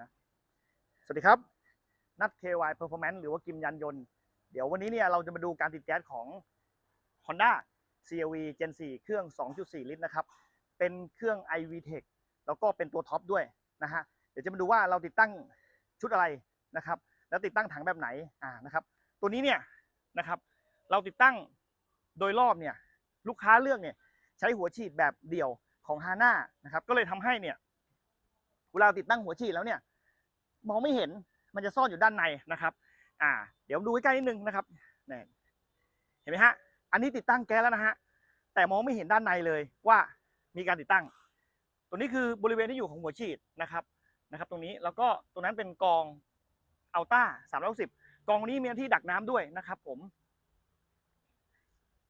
นะ สวัสดีครับ นัด KY Performance หรือว่ากิมยันยนต์ เดี๋ยววันนี้เนี่ยเราจะมาดูการติดแก๊สของ Honda CRV Gen 4 เครื่อง 2.4 ลิตรนะครับ เป็นเครื่อง iV Tech แล้วก็เป็นตัวท็อปด้วยนะฮะ เดี๋ยวจะมาดูว่าเราติดตั้งชุดอะไรนะครับ แล้วติดตั้งถังแบบไหน อ่า นะครับ ตัวนี้เนี่ยนะครับ เราติดตั้งโดยรอบเนี่ย ลูกค้าเลือกเนี่ยใช้หัวฉีดแบบเดี่ยวของฮาน่านะครับ ก็เลยทำให้เนี่ย เวลาติดตั้งหัวฉีดแล้วเนี่ยมองไม่เห็นมันจะซ่อนอยู่ด้านในนะครับ อ่า เดี๋ยวดูใกล้ๆนิดนึงนะครับนี่เห็นไหมฮะ อันนี้ติดตั้งแก๊สแล้วนะฮะ แต่มองไม่เห็นด้านในเลยว่ามีการติดตั้ง ตัวนี้คือบริเวณที่อยู่ของหัวฉีดนะครับ นะครับ ตรงนี้ แล้วก็ตรงนั้นเป็นกองอัลต้าสามร้อยสิบกองนี้มีหน้าที่ดักน้ำด้วยนะครับ ผม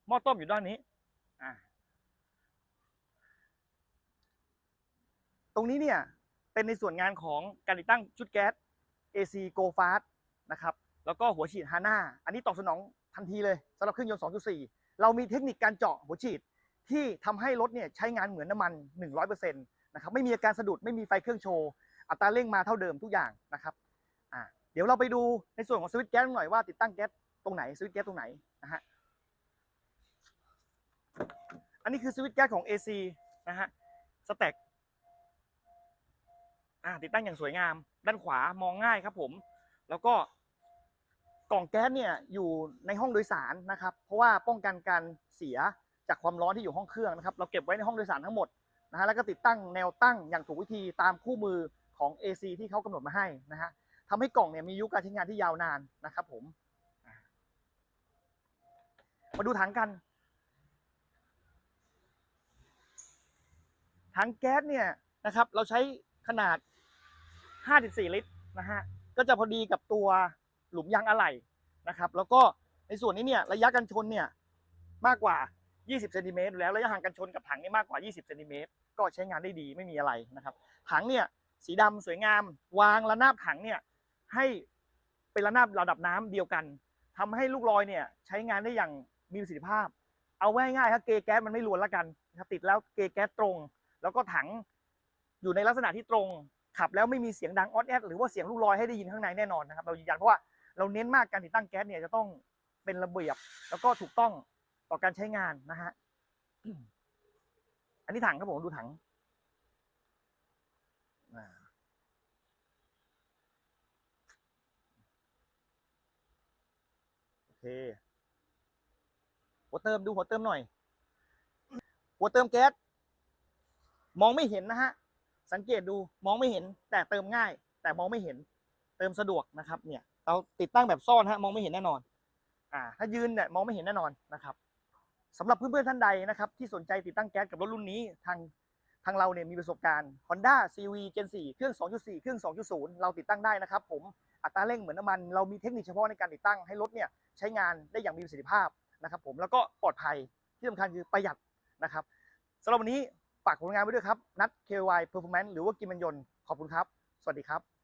หม้อต้มอยู่ด้านนี้ อ่า ตรงนี้เนี่ย เป็นในส่วนงานของการติดตั้งชุดแก๊ส AC Go Fast นะครับ แล้วก็หัวฉีดฮาน่าอันนี้ตอบสนองทันทีเลยสำหรับเครื่องยนต์ 2.4 เรามีเทคนิคการเจาะหัวฉีดที่ทำให้รถเนี่ยใช้งานเหมือนน้ำมัน 100%นะครับไม่มีอาการสะดุดไม่มีไฟเครื่องโชว์ อัตราเร่งมาเท่าเดิมทุกอย่างนะครับอ่าเดี๋ยวเราไปดูในส่วนของสวิตช์แก๊สหน่อยว่าติดตั้งแก๊สตรงไหนสวิตช์แก๊สตรงไหนนะฮะอันนี้คือสวิตช์แก๊สของ AC นะฮะสแต็ก อ่าติดตั้งอย่างสวยงาม ด้านขวามองง่ายครับผม แล้วก็กล่องแก๊สเนี่ยอยู่ในห้องโดยสารนะครับ เพราะว่าป้องกันการเสียจากความร้อนที่อยู่ห้องเครื่องนะครับ เราเก็บไว้ในห้องโดยสารทั้งหมดนะฮะแล้วก็ติดตั้งแนวตั้งอย่างถูกวิธีตามคู่มือของ AC ที่เขากำหนดมาให้นะฮะทำให้กล่องเนี่ยมีอายุการใช้งานที่ยาวนานนะครับผม มาดูถังกัน ถังแก๊สเนี่ยนะครับ เราใช้ขนาด 54 ลิตรนะฮะก็จะพอดีกับตัวหลุมยางอะไหล่นะครับแล้วก็ในส่วนนี้เนี่ยระยะกันชนเนี่ยมากกว่า 20เซนติเมตรดูแล้วระยะห่างกันชนกับถังนี่มากกว่า 20เซนติเมตรก็ใช้งานได้ดีไม่มีอะไรนะครับ ถังเนี่ยสีดำสวยงาม วางระนาบถังเนี่ยให้เป็นระนาบระดับน้ำเดียวกันทำให้ลูกลอยเนี่ยใช้งานได้อย่างมีประสิทธิภาพ เอาไว้ง่ายครับเกแก๊สมันไม่รวนล้วกันนะครับติดแล้วเกแก๊สตรง แล้วก็ถังอยู่ในลักษณะที่ตรง ขับแล้วไม่มีเสียงดังออดแอดหรือว่าเสียงลูกลอยให้ได้ยินข้างในแน่นอนนะครับเรายืนยันเพราะว่าเราเน้นมากการติดตั้งแก๊สเนี่ยจะต้องเป็นระเบียบแล้วก็ถูกต้องต่อการใช้งานนะฮะอันนี้ถังครับผมดูถังโอเคหัวเติมดูหัวเติมหน่อย หัวเติมแก๊สมองไม่เห็นนะฮะ สังเกตดูมองไม่เห็นแต่เติมง่าย แต่มองไม่เห็น เติมสะดวกนะครับ เนี่ยเราติดตั้งแบบซ่อนฮะมองไม่เห็นแน่นอน อ่า ถ้ายืนเนี่ยมองไม่เห็นแน่นอนนะครับสำหรับเพื่อนๆท่านใดนะครับ ที่สนใจติดตั้งแก๊สกับรถรุ่นนี้ทางทางเราเนี่ยมีประสบการณ์ Honda CV Gen 4 เครื่อง 2.4 เครื่อง 2.0 เราติดตั้งได้นะครับ ผมอัตราเร่งเหมือนน้ำมัน เรามีเทคนิคเฉพาะในการติดตั้งให้รถเนี่ยใช้งานได้อย่างมีประสิทธิภาพนะครับ ผมแล้วก็ปลอดภัยที่สำคัญคือประหยัดนะครับสำหรับวันนี้ ฝากผลงานไว้ด้วยครับ นัด KY Performance หรือว่ากิมมันยนขอบคุณครับ สวัสดีครับ